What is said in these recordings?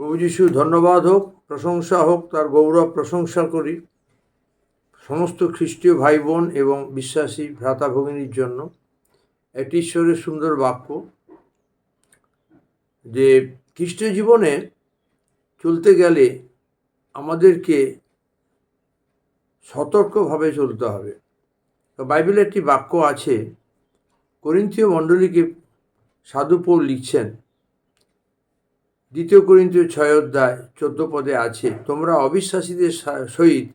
প্রভু যিশু ধন্যবাদ হোক, প্রশংসা হোক, তার গৌরব প্রশংসা করি। সমস্ত খ্রিস্টীয় ভাই বোন এবং বিশ্বাসী ভ্রাতা ভগিনীর জন্য একটি ঈশ্বরের সুন্দর বাক্য যে খ্রিস্টীয় জীবনে চলতে গেলে আমাদেরকে সতর্কভাবে চলতে হবে। তো বাইবেলে একটি বাক্য আছে, করিন্থীয় মণ্ডলীকে সাধুপৌল লিখছেন দ্বিতীয় করিন্থীয় ছয় অধ্যায় চোদ্দ পদে আছে, তোমরা অবিশ্বাসীদের সহিত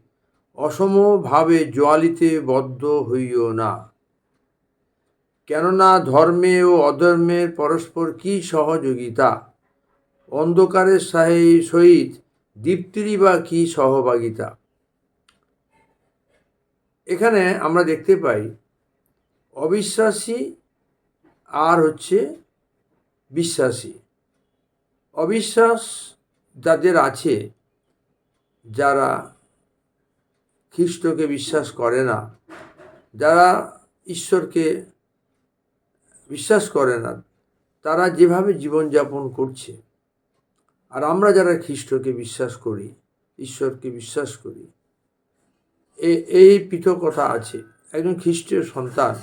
অসমভাবে জোয়ালিতে বদ্ধ হইও না। কেননা ধর্মে ও অধর্মের পরস্পর কি সহযোগিতা? অন্ধকারের সাহি- সহিত দীপ্তিরই বা কি সহভাগিতা? এখানে আমরা দেখতে পাই, অবিশ্বাসী আর হচ্ছে বিশ্বাসী। অবিশ্বাস যাদের আছে, যারা খ্রিস্টকে বিশ্বাস করে না, যারা ঈশ্বরকে বিশ্বাস করে না, তারা যেভাবে জীবনযাপন করছে, আর আমরা যারা খ্রিস্টকে বিশ্বাস করি, ঈশ্বরকে বিশ্বাস করি এই পৃথকতা আছে। একজন খ্রিস্টীয় সন্তান,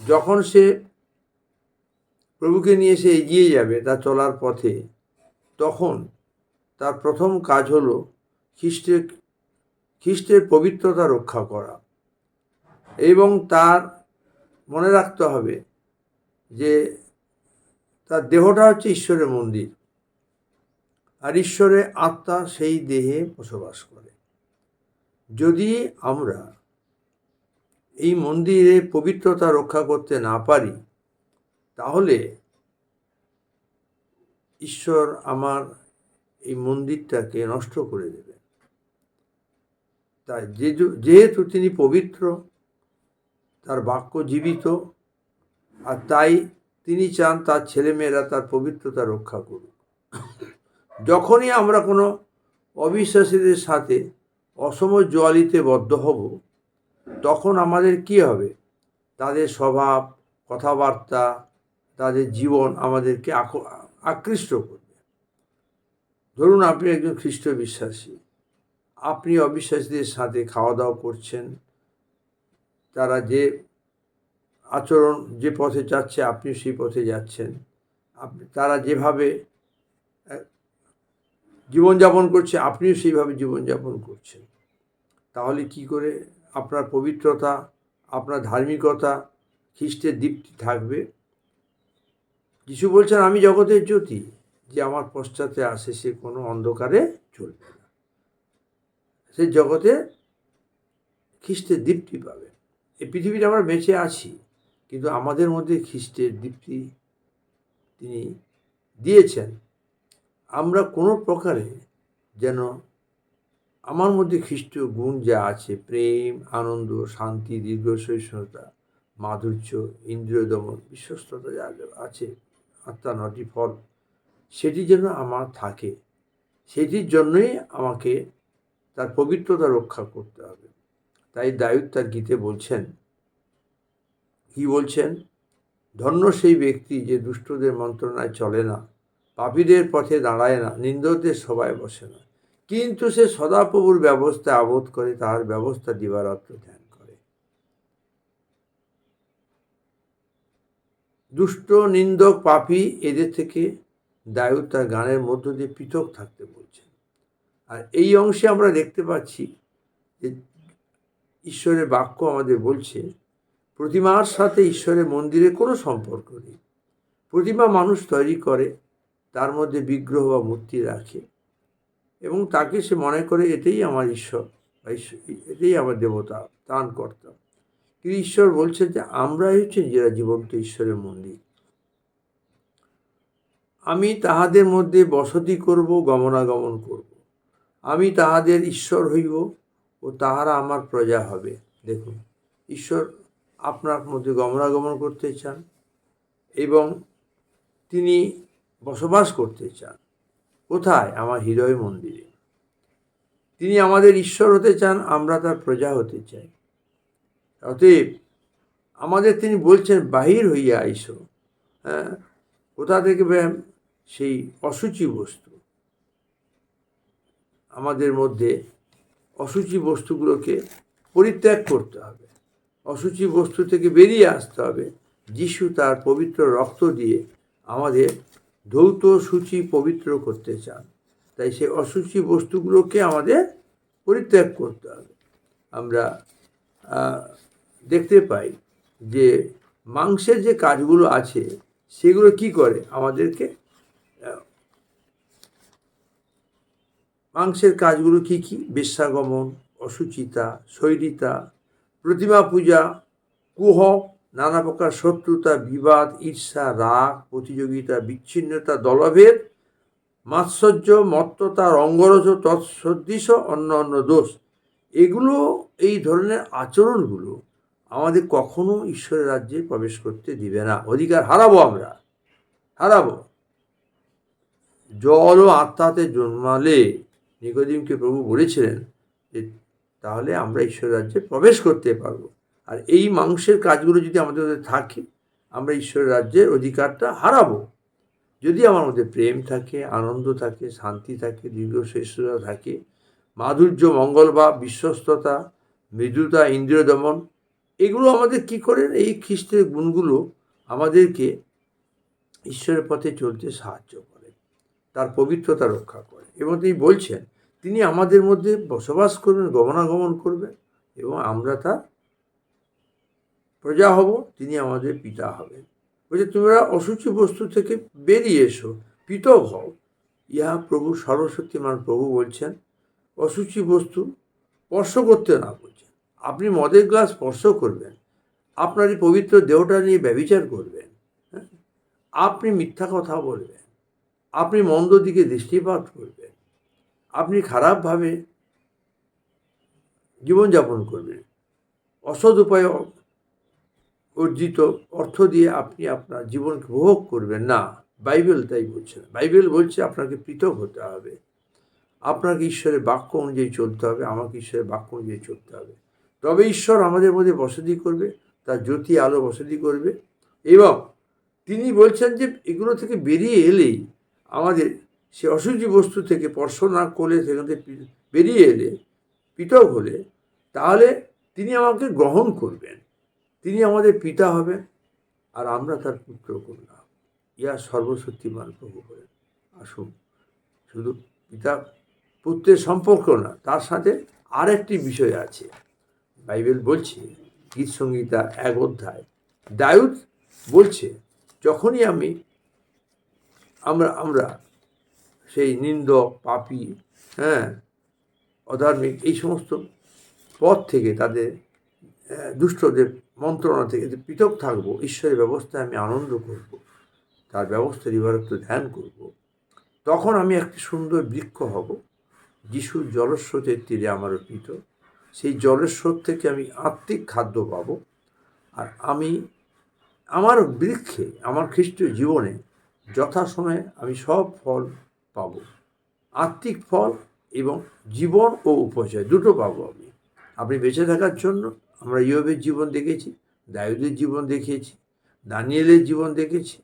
যখন সে প্রভুকে নিয়ে সে এগিয়ে যাবে, তা চলার পথে তখন তার প্রথম কাজ হলো খ্রিস্টের খ্রিস্টের পবিত্রতা রক্ষা করা। এবং তার মনে রাখতে হবে যে তার দেহটা হচ্ছে ঈশ্বরের মন্দির। আর ঈশ্বরের আত্মা সেই দেহে বসবাস করে। যদি আমরা এই মন্দিরে পবিত্রতা রক্ষা করতে না পারি, তাহলে ঈশ্বর আমার এই মন্দিরটাকে নষ্ট করে দেবে তাই যেহেতু তিনি পবিত্র, তার বাক্য জীবিত, আর তাই তিনি চান তার ছেলেমেয়েরা তার পবিত্রতা রক্ষা করুক। যখনই আমরা কোনো অবিশ্বাসীদের সাথে অসম জোয়ালিতে বদ্ধ হব, তখন আমাদের কি হবে? তাদের স্বভাব, কথাবার্তা, তাদের জীবন আমাদেরকে আকৃষ্ট করবে। ধরুন আপনি একজন খ্রিস্ট বিশ্বাসী। আপনি অবিশ্বাসীদের সাথে খাওয়া দাওয়া করছেন। তারা যে আচরণ, যে পথে যাচ্ছে আপনি সেই পথে যাচ্ছেন। আপনি, তারা যেভাবে জীবনযাপন করছে, আপনিও সেইভাবে জীবনযাপন করছেন। তাহলে কি করে আপনার পবিত্রতা, আপনার ধার্মিকতা, খ্রিস্টের দীপ্তি থাকবে? যিশু বলছেন, আমি জগতের জ্যোতি, যে আমার পশ্চাতে আসে সে কোনো অন্ধকারে চলবে না। সে জগতে খ্রিস্টের দীপ্তি পাবে। এই পৃথিবীতে আমরা বেঁচে আছি, কিন্তু আমাদের মধ্যে খ্রিস্টের দীপ্তি তিনি দিয়েছেন। আমরা কোনো প্রকারে যেন আমার মধ্যে খ্রিস্টীয় গুণ যা আছে, প্রেম, আনন্দ, শান্তি, দীর্ঘ সহিষ্ণুতা, মাধুর্য ইন্দ্রিয় দমন বিশ্বস্ততা যা আছে আত্মা নটি ফল। সেটি যেন আমার থাকে। সেটির জন্যই আমাকে তার পবিত্রতা রক্ষা করতে হবে। তাই দায়ুদ তার গীতে বলছেন, কি বলছেন? ধন্য সেই ব্যক্তি যে দুষ্টদের মন্ত্রণায় চলে না, পাপীদের পথে দাঁড়ায় না নিন্দদের সবাই বসে না। কিন্তু সে সদাপ্রভুর ব্যবস্থা আবোধ করে তাহার ব্যবস্থা দিবারাত্র ধ্যান করে দুষ্ট, নিন্দক, পাপী এদের থেকে দায়ু তার গানের মধ্য দিয়ে পৃথক থাকতে বলছেন আর এই অংশে আমরা দেখতে পাচ্ছি যে ঈশ্বরের বাক্য আমাদের বলছে, প্রতিমার সাথে ঈশ্বরের মন্দিরে কোনো সম্পর্ক নেই। প্রতিমা মানুষ তৈরি করে, তার মধ্যে বিগ্রহ বা মূর্তি রাখে এবং তাকে সে মনে করে এটাই আমার ঈশ্বর এটাই আমার দেবতা ত্রাণকর্তা ঈশ্বর বলছেন যে, আমরাই হচ্ছেন যারা জীবন্ত ঈশ্বরের মন্দির। আমি তাহাদের মধ্যে বসতি করব, গমনাগমন করব। আমি তাহাদের ঈশ্বর হইব ও তাহারা আমার প্রজা হবে। দেখুন, ঈশ্বর আপনার মধ্যে গমনাগমন করতে চান এবং তিনি বসবাস করতে চান। কোথায়? আমার হৃদয় মন্দিরে। তিনি আমাদের ঈশ্বর হতে চান, আমরা তার প্রজা হতে চাই। অতএব আমাদের তিনি বলছেন, বাহির হইয়া আইসো। হ্যাঁ? কোথা থেকে ব্যায়াম সেই অসুচি বস্তু? আমাদের মধ্যে অসুচি বস্তুগুলোকে পরিত্যাগ করতে হবে। অসুচি বস্তু থেকে বেরিয়ে আসতে হবে। যিশু তার পবিত্র রক্ত দিয়ে আমাদের ধৌত সূচি পবিত্র করতে চান। তাই সে অসুচি বস্তুগুলোকে আমাদের পরিত্যাগ করতে হবে। আমরা দেখতে পাই যে মাংসের যে কাজগুলো আছে, সেগুলো কি করে আমাদেরকে? মাংসের কাজগুলো কি কি? বিশ্বাগমন অসুচিতা, শৈরিতা, প্রতিমা পূজা, কুহ, নানা প্রকার শত্রুতা, বিবাদ, ঈর্ষা, রাগ, প্রতিযোগিতা, বিচ্ছিন্নতা, দলভেদ, মাৎসর্য, মত্ততা রঙ্গরজ তৎসদৃশ অন্য অন্য দোষ। এগুলো, এই ধরনের আচরণগুলো আমাদের কখনো ঈশ্বরের রাজ্যে প্রবেশ করতে দিবে না। অধিকার হারাবো আমরা, হারাবো। জল ও আত্মাতে জন্মালে, নিকোদিমকে প্রভু বলেছিলেন যে, তাহলে আমরা ঈশ্বর রাজ্যে প্রবেশ করতে পারব। আর এই মাংসের কাজগুলো যদি আমাদের মধ্যে থাকে, আমরা ঈশ্বরের রাজ্যের অধিকারটা হারাবো। যদি আমার মধ্যে প্রেম থাকে, আনন্দ থাকে, শান্তি থাকে দীর্ঘ শ্রেষ্ঠতা থাকে মাধুর্য মঙ্গল বা বিশ্বস্ততা, মৃদুতা ইন্দ্রিয় দমন এগুলো আমাদের কি করেন এই খ্রিস্টের গুণগুলো আমাদেরকে ঈশ্বরের পথে চলতে সাহায্য করে, তার পবিত্রতা রক্ষা করে। এবং তিনি বলছেন, তিনি আমাদের মধ্যে বসবাস করবেন, গমনাগমন করবেন, এবং আমরা তার প্রজা হব, তিনি আমাদের পিতা হবেন। বলছে, তোমরা অসুচি বস্তু থেকে বেরিয়ে এসো, পৃথক হও। ইহা প্রভু সর্বশক্তিমান প্রভু বলছেন অসুচি বস্তু, স্পর্শ করতে না বলছেন আপনি মদের গ্লাস স্পর্শ করবেন, আপনার এই পবিত্র দেহটা নিয়ে ব্যবিচার করবেন হ্যাঁ? আপনি মিথ্যা কথা বলবেন, আপনি মন্দ দিকে দৃষ্টিপাত করবেন, আপনি খারাপভাবে জীবনযাপন করবেন। অসৎ উপায়ে অর্জিত অর্থ দিয়ে আপনি আপনার জীবনকে উপভোগ করবেন না। বাইবেল তাই বলছে না। বাইবেল বলছে আপনাকে পৃথক হতে হবে। আপনাকে ঈশ্বরের বাক্য অনুযায়ী চলতে হবে, আমাকে ঈশ্বরের বাক্য অনুযায়ী চলতে হবে। তবে ঈশ্বর আমাদের মধ্যে বসতি করবে, তার জ্যোতি আলো বসতি করবে এবং তিনি বলছেন যে এগুলো থেকে বেরিয়ে এলেই আমাদের সে অসুচি বস্তু থেকে স্পর্শ না করলে, সেখান থেকে বেরিয়ে এলে, পৃথক হলে, তাহলে তিনি আমাকে গ্রহণ করবেন। তিনি আমাদের পিতা হবেন আর আমরা তার পুত্র কন্যা। ইয়া সর্বশক্তিমান প্রভু বলেন। আসুন, শুধু পিতা পুত্রের সম্পর্ক না, তার সাথে আরেকটি বিষয় আছে। বাইবেল বলছে গীত সংগীতা এক অধ্যায় দায়ুদ বলছে, যখনই আমি, আমরা আমরা সেই নিন্দক, পাপি হ্যাঁ অধার্মিক এই সমস্ত পথ থেকে তাদের দুষ্টদের মন্ত্রণা থেকে যে পৃথক থাকব, ঈশ্বরের ব্যবস্থায় আমি আনন্দ করব, তার ব্যবস্থা দিবারত্ব ধ্যান করব, তখন আমি একটি সুন্দর বৃক্ষ হব যিশুর জলস্রোতের তীরে আমার অর্পিত, সেই জলস্রোত থেকে আমি আত্মিক খাদ্য পাব। আর আমি আমার বৃক্ষে, আমার খ্রিস্টীয় জীবনে যথাসময়ে আমি সব ফল পাব। আত্মিক ফল এবং জীবন ও উপচয় দুটো পাবো আমি। আপনি বেঁচে থাকার জন্য আমরা ইয়বের জীবন দেখেছি দায়ুদের জীবন দেখিয়েছি দানিয়েলের জীবন দেখেছি।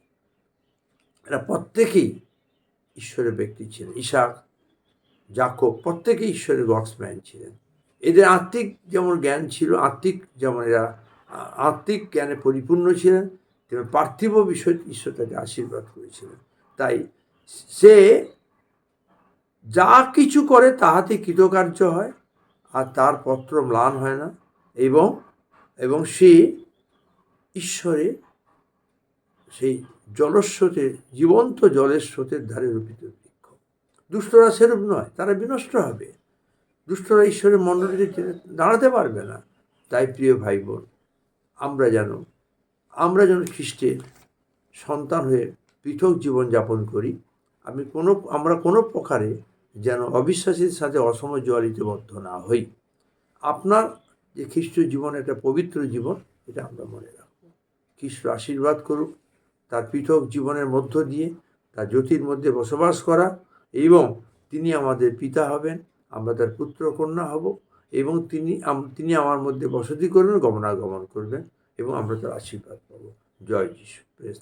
এরা প্রত্যেকেই ঈশ্বরের ব্যক্তি ছিলেন। ইশাক জাকব প্রত্যেকে ঈশ্বরের বক্সম্যান ছিলেন। এদের আত্মিক যেমন জ্ঞান ছিল, আত্মিক যেমন এরা, আত্মিক জ্ঞানে পরিপূর্ণ ছিলেন, তেমন পার্থিব বিষয় ঈশ্বর তাকে আশীর্বাদ করেছিলেন। তাই সে যা কিছু করে তাহাতে কৃতকার্য হয়, আর তার পত্র ম্লান হয় না, এবং এবং সে ঈশ্বরে সেই জলস্রোতের জীবন্ত জলের স্রোতের ধারে রূপিত। দুষ্টরা সেরূপ নয়, তারা বিনষ্ট হবে। দুষ্টরা ঈশ্বরের মণ্ডলীতে দাঁড়াতে পারবে না। তাই প্রিয় ভাই বোন আমরা যেন আমরা যেন খ্রিস্টের সন্তান হয়ে পৃথক জীবন যাপন করি। আমি কোনো, আমরা কোনো প্রকারে যেন অবিশ্বাসীর সাথে অসম জোয়ারিতে বদ্ধ না হই। আপনার যে খ্রিস্ট জীবন, একটা পবিত্র জীবন, এটা আমরা মনে রাখব। খ্রিস্ট আশীর্বাদ করুক, তার পৃথক জীবনের মধ্য দিয়ে, তার জ্যোতির মধ্যে বসবাস করা এবং তিনি আমাদের পিতা হবেন, আমরা তার পুত্র কন্যা হব এবং তিনি তিনি আমার মধ্যে বসতি করবেন, গমনাগমন করবেন এবং আমরা তার আশীর্বাদ পাবো। জয় যিশু প্রেস